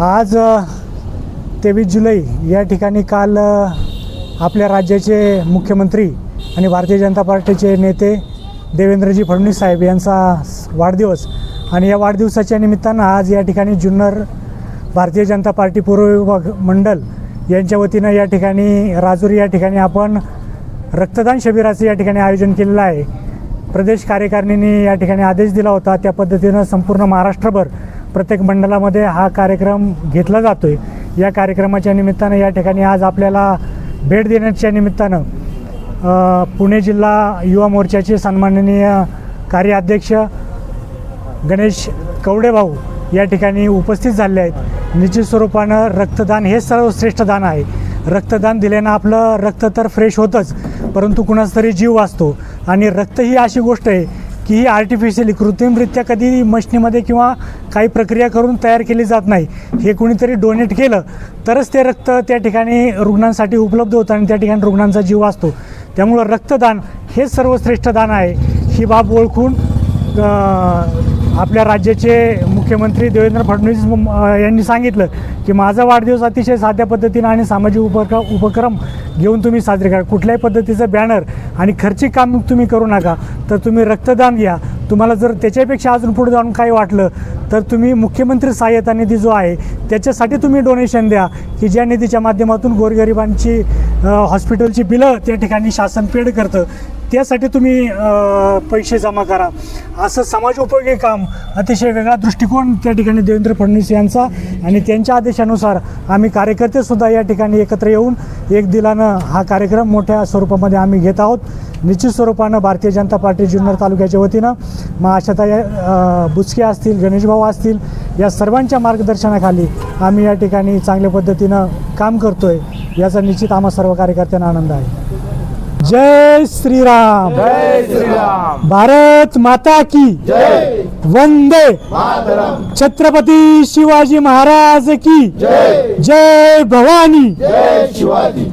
आज तेवीस जुलै या ठिकाणी काल आपल्या राज्याचे मुख्यमंत्री आणि भारतीय जनता पार्टीचे नेते देवेंद्रजी फडणवीस साहेब यांचा वाढदिवस आणि या वाढदिवसाच्या निमित्तानं आज या ठिकाणी जुन्नर भारतीय जनता पार्टी पूर्व विभाग मंडल यांच्या वतीनं या ठिकाणी राजुरी या ठिकाणी आपण रक्तदान शिबिराचं या ठिकाणी आयोजन केलेलं आहे. प्रदेश कार्यकारिणीने या ठिकाणी आदेश दिला होता. त्या पद्धतीनं संपूर्ण महाराष्ट्रभर प्रत्येक मंडळामध्ये हा कार्यक्रम घेतला जातो आहे या कार्यक्रमाच्या निमित्तानं या ठिकाणी आज आपल्याला भेट देण्याच्या निमित्तानं पुणे जिल्हा युवा मोर्चाचे सन्माननीय कार्याध्यक्ष गणेश कवडे भाऊ या ठिकाणी उपस्थित झाले आहेत. निश्चित स्वरूपानं रक्तदान हे सर्वश्रेष्ठ दान आहे. रक्तदान दिल्यानं आपलं रक्त तर फ्रेश होतंच परंतु कुणाचा तरी जीव वाचतो. आणि रक्त ही अशी गोष्ट आहे की ही आर्टिफिशियली कृत्रिमरित्या कधी मशनीमध्ये किंवा काही प्रक्रिया करून तयार केली जात नाही. हे कुणीतरी डोनेट केलं तरच ते रक्त त्या ठिकाणी रुग्णांसाठी उपलब्ध होतं आणि त्या ठिकाणी रुग्णांचा जीव वाचतो. त्यामुळं रक्तदान हे सर्वश्रेष्ठ दान आहे. ही बाब ओळखून आपल्या राज्याचे मुख्यमंत्री देवेंद्र फडणवीस यांनी सांगितलं की माझा वाढदिवस अतिशय साध्या पद्धतीनं आणि सामाजिक उपक उपक्रम घेऊन तुम्ही साजरे करा. कुठल्याही पद्धतीचं बॅनर आणि खर्चिक काम तुम्ही करू नका तर तुम्ही रक्तदान घ्या. तुम्हाला जर त्याच्यापेक्षा अजून पुढे जाऊन काही वाटलं तर तुम्ही मुख्यमंत्री सहाय्यता निधी जो आहे त्याच्यासाठी तुम्ही डोनेशन द्या. की ज्या निधीच्या माध्यमातून गोरगरिबांची हॉस्पिटलची बिलं त्या ठिकाणी शासन पेड करतं त्यासाठी तुम्ही पैसे जमा करा. असं समाजोपयोगी काम अतिशय वेगळा दृष्टिकोन त्या ठिकाणी देवेंद्र फडणवीस यांचा आणि त्यांच्या आदेशानुसार आम्ही कार्यकर्तेसुद्धा या ठिकाणी एकत्र येऊन एक दिलानं हा कार्यक्रम मोठ्या स्वरूपामध्ये आम्ही घेत आहोत. निश्चित स्वरूपानं भारतीय जनता पार्टी जुन्नर तालुक्याच्या वतीनं मग आशाताई बुचके असतील गणेशभाऊ असतील या सर्वांच्या मार्गदर्शनाखाली आम्ही या ठिकाणी चांगल्या पद्धतीनं काम करतोय याचा निश्चित आम्हा सर्व कार्यकर्त्यांना आनंद आहे. जय श्रीराम. जय श्रीराम. भारत माता की जय. वंदे. मातरम. छत्रपती शिवाजी महाराज की जय. जय भवानी. जय शिवाजी.